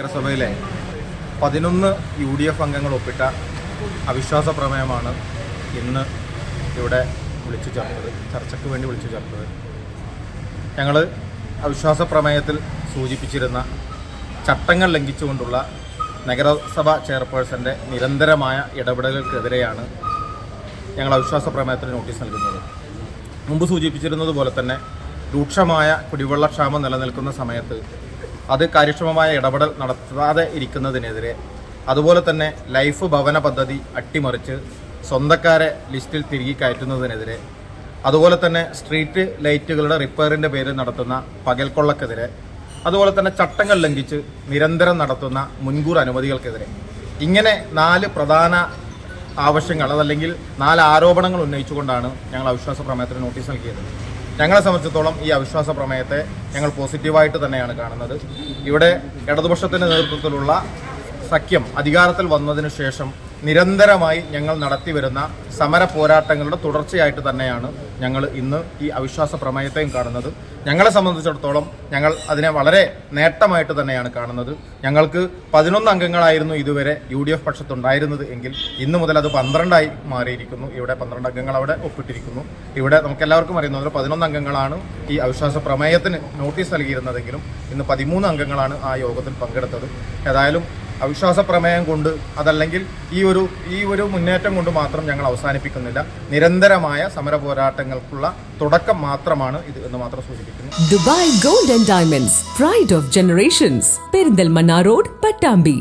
നഗരസഭയിലെ പതിനൊന്ന് U D F അംഗങ്ങൾ ഒപ്പിട്ട അവിശ്വാസ പ്രമേയമാണ് ഇന്ന് ഇവിടെ വിളിച്ചു ചേർത്തത് ചർച്ചയ്ക്ക് വേണ്ടി വിളിച്ചു ചേർത്തത്. ഞങ്ങൾ അവിശ്വാസ പ്രമേയത്തിൽ സൂചിപ്പിച്ചിരുന്ന ചട്ടങ്ങൾ ലംഘിച്ചുകൊണ്ടുള്ള നഗരസഭ ചെയർപേഴ്സന്റെ നിരന്തരമായ ഇടപെടലുകൾക്കെതിരെയാണ് ഞങ്ങൾ അവിശ്വാസ പ്രമേയത്തിന് നോട്ടീസ് നൽകുന്നത്. മുമ്പ് സൂചിപ്പിച്ചിരുന്നത് പോലെ തന്നെ രൂക്ഷമായ കുടിവെള്ളക്ഷാമം നിലനിൽക്കുന്ന സമയത്ത് അത് കാര്യക്ഷമമായ ഇടപെടൽ നടത്താതെ ഇരിക്കുന്നതിനെതിരെ. അതുപോലെ തന്നെ ലൈഫ് ഭവന പദ്ധതി അട്ടിമറിച്ച് സ്വന്തക്കാരെ ലിസ്റ്റിൽ തിരികെ കയറ്റുന്നതിനെതിരെ. അതുപോലെ തന്നെ സ്ട്രീറ്റ് ലൈറ്റുകളുടെ റിപ്പയറിന്റെ പേരിൽ നടത്തുന്ന പകൽക്കൊള്ളക്കെതിരെ. അതുപോലെ തന്നെ ചട്ടങ്ങൾ ലംഘിച്ച് നിരന്തരം നടത്തുന്ന മുൻകൂർ അനുമതികൾക്കെതിരെ. ഇങ്ങനെ നാല് പ്രധാന ആവശ്യങ്ങൾ അതല്ലെങ്കിൽ നാല് ആരോപണങ്ങൾ ഉന്നയിച്ചുകൊണ്ടാണ് ഞങ്ങൾ അവിശ്വാസ പ്രമേയത്തിന് നോട്ടീസ് നൽകിയത്. ഞങ്ങളെ സംബന്ധിച്ചിടത്തോളം ഈ അവിശ്വാസ പ്രമേയത്തെ ഞങ്ങൾ പോസിറ്റീവായിട്ട് തന്നെയാണ് കാണുന്നത്. ഇവിടെ ഇടതുപക്ഷത്തിന്റെ നേതൃത്വത്തിലുള്ള സഖ്യം അധികാരത്തിൽ വന്നതിന് ശേഷം നിരന്തരമായി ഞങ്ങൾ നടത്തിവരുന്ന സമര പോരാട്ടങ്ങളുടെ തുടർച്ചയായിട്ട് തന്നെയാണ് ഞങ്ങൾ ഇന്ന് ഈ അവിശ്വാസ പ്രമേയത്തെയും കാണുന്നത്. ഞങ്ങളെ സംബന്ധിച്ചിടത്തോളം ഞങ്ങൾ അതിനെ വളരെ നേട്ടമായിട്ട് തന്നെയാണ് കാണുന്നത്. ഞങ്ങൾക്ക് പതിനൊന്ന് അംഗങ്ങളായിരുന്നു ഇതുവരെ യു ഡി എഫ് പക്ഷത്തുണ്ടായിരുന്നത് എങ്കിൽ ഇന്ന് മുതൽ അത് പന്ത്രണ്ടായി മാറിയിരിക്കുന്നു. ഇവിടെ പന്ത്രണ്ട് അംഗങ്ങൾ അവിടെ ഒപ്പിട്ടിരിക്കുന്നു. ഇവിടെ നമുക്ക് എല്ലാവർക്കും അറിയുന്നത് പതിനൊന്ന് അംഗങ്ങളാണ് ഈ അവിശ്വാസ പ്രമേയത്തിന് നോട്ടീസ് നൽകിയിരുന്നതെങ്കിലും ഇന്ന് പതിമൂന്ന് അംഗങ്ങളാണ് ആ യോഗത്തിൽ പങ്കെടുത്തത്. ഏതായാലും അവിശ്വാസ പ്രമേയം കൊണ്ട് അതല്ലെങ്കിൽ ഈ ഒരു ഈ ഒരു മുന്നേറ്റം കൊണ്ട് മാത്രം ഞങ്ങൾ അവസാനിപ്പിക്കുന്നില്ല. നിരന്തരമായ സമര പോരാട്ടങ്ങൾക്കുള്ള തുടക്കം മാത്രമാണ് ഇത് എന്ന് മാത്രം സൂചിപ്പിക്കുന്നു. Dubai gold and diamonds pride of generations Perinthalmanna road Pattambi